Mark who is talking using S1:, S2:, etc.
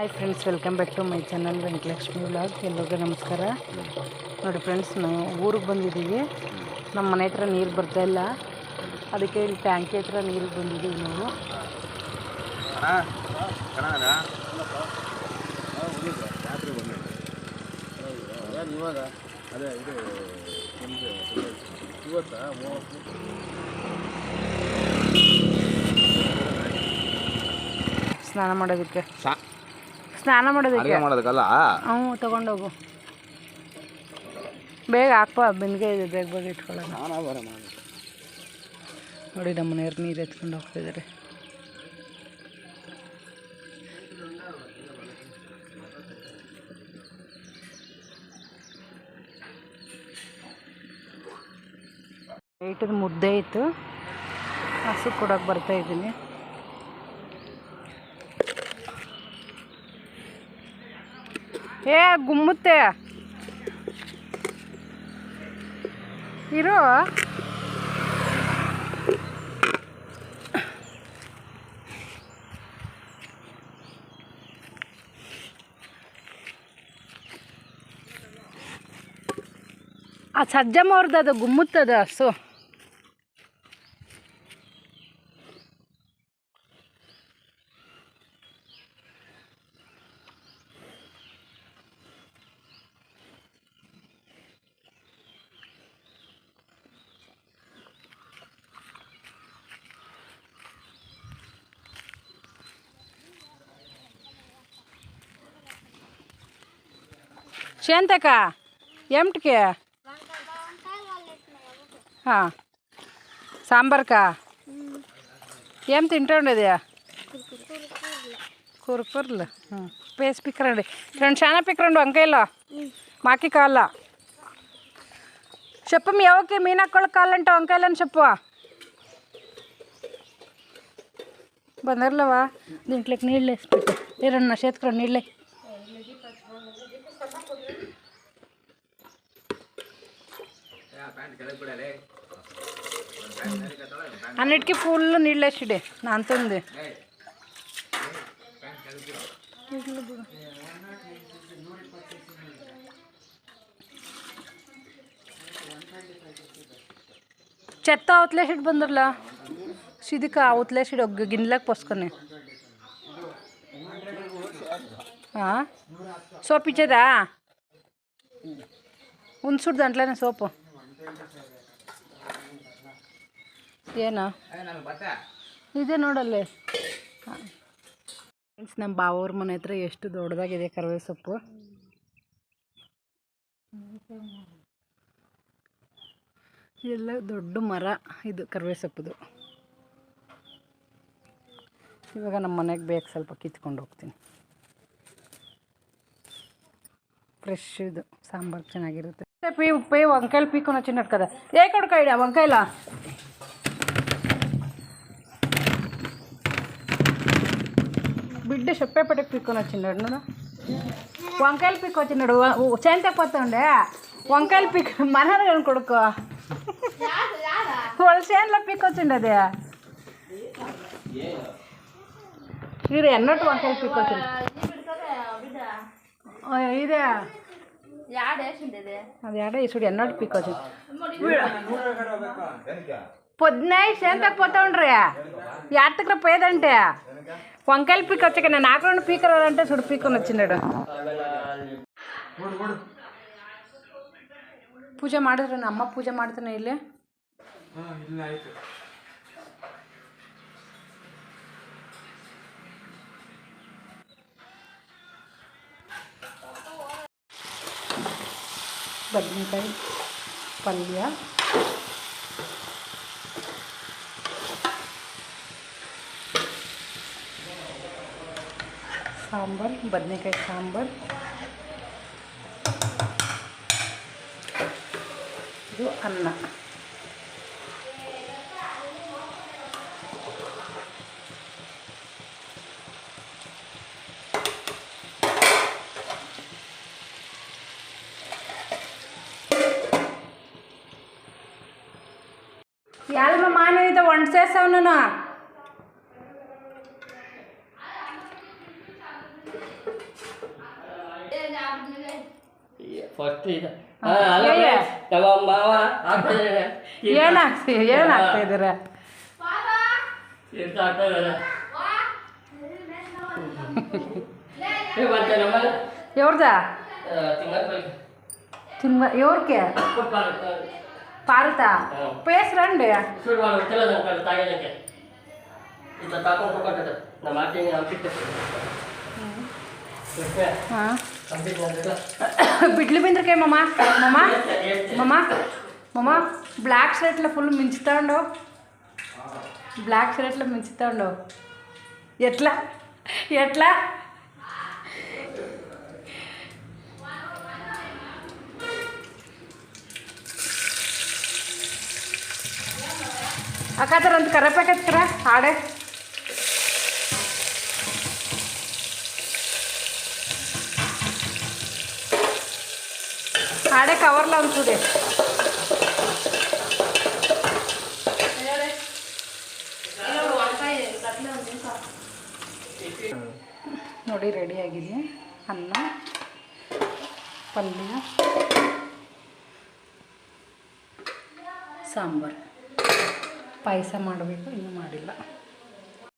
S1: Hi friends welcome back to my channel Venkatalakshmi vlog ಎಲ್ಲರಿಗೂ ನಮಸ್ಕಾರ. ನೋಡಿ ಫ್ರೆಂಡ್ಸ್ ನಾವು ಊರಿಗೆ ಬಂದಿದ್ದೀವಿ. ನಮ್ಮ ಮನೆ ಹತ್ರ ನೀರು ಬರ್ತಾ ಇಲ್ಲ. ಅದಕ್ಕೆ ಇಲ್ಲಿ ಟ್ಯಾಂಕಿ ಹತ್ರ ನೀರು ಬಂದಿದ್ದೀವಿ ನಾವು. ಸ್ನಾನ ಮಾಡೋದಕ್ಕೆ.
S2: ಸಾ
S1: ಸ್ನಾನ ಮಾಡೋದಕ್ಕೆ.
S2: ಅಡುಗೆ ಮಾಡೋದಕ್ಕಲ್ಲ?
S1: ಹ್ಞೂ ತೊಗೊಂಡೋಗು. ಬೇಗ ಹಾಕ್ಪ ಬಿಂದಿಗೆ ಇದೆ ಬೇಗ ಬೇಗ ಇಟ್ಕೊಳ್ಳೋಣ.
S2: ನಾನು ಬರ ಮಾಡಿ.
S1: ನೋಡಿ ನಮ್ಮ ಮನೆಯವ್ರು ನೀರು ಎತ್ಕೊಂಡು ಹೋಗ್ತಿದ್ದಾರೆ ನೈಟದ ಮುದ್ದೆ ಇತ್ತು. ಹಸು ಕೊಡೋಕೆ ಬರ್ತಾ ಏ ಗುಮ್ಮುತ್ತೆ ಇರೋ ಆ ಸಜ್ಜಮ್ಮ ಅವ್ರದ್ದು ಅದು ಗುಮ್ಮುತ್ತದ ಹಸು చేంతక ఏమిటికి? సాంబార్కా? ఏం తింటుండేది? కూరకూరలు. పేసి పిక్కరండి రెండు చాలా పిక్కరండి వంకాయలో. మాకి కాళ్ళ. చెప్పు మీ ఎవరికి? మీ నక్కళ్ళకి కావాలంటే వంకాయలని చెప్పు. బందర్లవా? దీంట్లోకి నీళ్ళు వేసి పెట్టు. ఏ రెండు నా చేతికి రెండు నీళ్ళే అన్నిటికీ ఫుల్ నీళ్ళు వేసిడే. నా అంత ఉంది చెత్త అవతలేసిడు బందర్లా? సిదిక అవతలేసిడు ఒక గిన్నెలకు పోసుకొని. సోప్ ఇచ్చేదా ఉంచుడు దాంట్లోనే సోపు. ಏನೋ? ಇದೆ ನೋಡಲ್ಲೇ. ಫ್ರೆಂಡ್ಸ್ ನಮ್ಮ ಬಾವೋರ ಮನೆ ಹತ್ರ ಎಷ್ಟು ದೊಡ್ಡದಾಗಿದೆ ಕರವೇ ಸೊಪ್ಪು. ಎಲ್ಲ ದೊಡ್ಡ ಮರ ಇದು ಕರವೇ ಸೊಪ್ಪುದು. ಇವಾಗ ನಮ್ಮ ಮನೆಗೆ ಬೇಕು ಸ್ವಲ್ಪ ಕಿತ್ಕೊಂಡು ಹೋಗ್ತೀನಿ. ಫ್ರೆಶ್ ಇದು, ಸಾಂಬಾರು ಚೆನ್ನಾಗಿರುತ್ತೆ. ಪೇ ಉಪ್ಪೆ ವಂಕಾಯಲ್ ಪೀಕೊಂಡು ಚಿನ್ನಡ್ಕದ ಏ, ಕೊಡ್ಕ, ಇಡ బిడ్డ చెప్పేపటికి పీక్కొని వచ్చినాడు నేను వంకాయలు పీక్ వచ్చినాడు చేంతకు పోతుండే. వంకాయలు పీక్ మనహర కొడుకు. వాళ్ళ చేనులో పీక్ వచ్చిండు అది. మీరు ఎన్నట్టు వంకాయలు పీక్ వచ్చిండు? ఆ, ఇదే. అది ఆడ ఇసుడు ఎన్నట్టు పీక్ వచ్చింది. పొద్దున చేంతకు పోతా ఉండ్రి ఎట్టకు పోయేదంటే వంకాయలు పీక్ వచ్చాక నేను నాకు రెండు పీకర్ అంటే చూడు పీకొని వచ్చినాడు ಪೂಜೆ ಮಾಡಿದ್ರೆ ಅಮ್ಮ ಪೂಜೆ ಮಾಡ್ತಾನೆ ಇಲ್ಲಿ ಬದನೆಕಾಯಿ ಪಲ್ಯ ಸಾಂಬಾರ್ ಬದನೆಕಾಯಿ ಸಾಂಬಾರ್ ಇದು ಅನ್ನ ಯಾಲ್ಮ ಮಾನವಿದ ಒಣಸೇಸವ್ ನಾನು
S3: ಫಸ್ಟ್ ಇದು
S1: ಏನ್ ಹಾಕ್ಸಿ ಏನ್ ಹಾಕ್ತಾ ಇದ್ದೀರ?
S3: ಇವ್ರದ
S1: ತುಂಬ
S3: ಇವ್ರಕ್ಕೆ ಪಾರ್ತ? ಪೇಸ್ ರಂಡಿ? ನಮ್ಮ
S1: బిడ్లు బిందరికే మమ్మా మమ్మ మమ్మ మమ్మా బ్లాక్ షర్ట్లో ఫుల్ మించుతాండో. బ్లాక్ షర్ట్లో మించుతాండో. ఎట్లా? ఎట్లా? అక్క తర్వాత కర్రపాకెత్తురా ఆడే. ఆడే కవర్లో ఉంచుడే ನೋಡಿ ರೆಡಿ ಆಗಿದೆ ಅನ್ನ ಪಲ್ಯ ಸಾಂಬಾರು ಪಾಯಸ ಮಾಡಬೇಕು ಇನ್ನೂ ಮಾಡಿಲ್ಲ